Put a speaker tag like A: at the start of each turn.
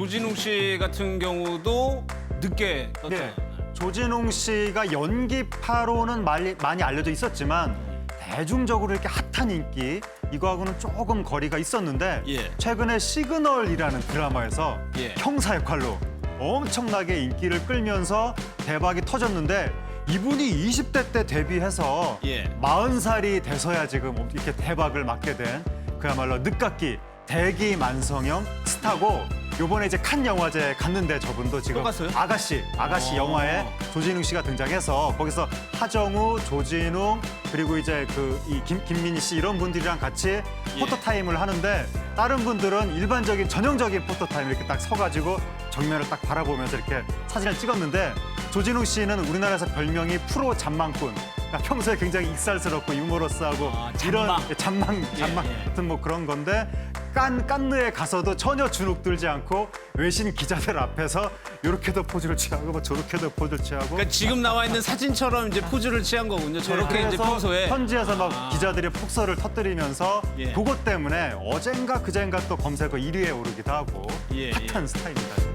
A: 조진웅 씨 같은 경우도 늦게 떴잖아요.
B: 네. 조진웅 씨가 연기파로는 많이, 많이 알려져 있었지만 대중적으로 이렇게 핫한 인기 이거하고는 조금 거리가 있었는데
A: 예.
B: 최근에 시그널이라는 드라마에서
A: 예.
B: 형사 역할로 엄청나게 인기를 끌면서 대박이 터졌는데 이분이 20대 때 데뷔해서
A: 예.
B: 40살이 돼서야 지금 이렇게 대박을 맞게 된 그야말로 늦깎이 대기 만성형 스타고 요번에 이제 칸 영화제 갔는데 저분도 지금
A: 또 갔어요?
B: 아가씨 아가씨
A: 어.
B: 영화에 조진웅 씨가 등장해서 거기서 하정우, 조진웅 그리고 이제 그 이 김민희 씨 이런 분들이랑 같이
A: 예.
B: 포토 타임을 하는데 다른 분들은 일반적인 전형적인 포토 타임 이렇게 딱 서가지고 정면을 딱 바라보면서 이렇게 사진을 찍었는데 조진웅 씨는 우리나라에서 별명이 프로 잔망꾼. 그러니까 평소에 굉장히 익살스럽고 유머러스하고
A: 아,
B: 이런
A: 잔망.
B: 잔망 잔망
A: 예.
B: 같은 뭐 그런 건데 깐 깐느에 가서도 전혀 주눅 들지 않고 외신 기자들 앞에서 이렇게도 포즈를 취하고 뭐 저렇게도 포즈를 취하고
A: 그러니까 지금 나와 있는 사진처럼 이제 포즈를 취한 거군요. 저렇게 이제
B: 그래서
A: 평소에
B: 현지에서 막
A: 아.
B: 기자들이 폭설을 터뜨리면서
A: 예.
B: 그것 때문에 어젠가 그젠가 또 검색어 1위에 오르기도 하고
A: 예, 예.
B: 핫한 스타일입니다.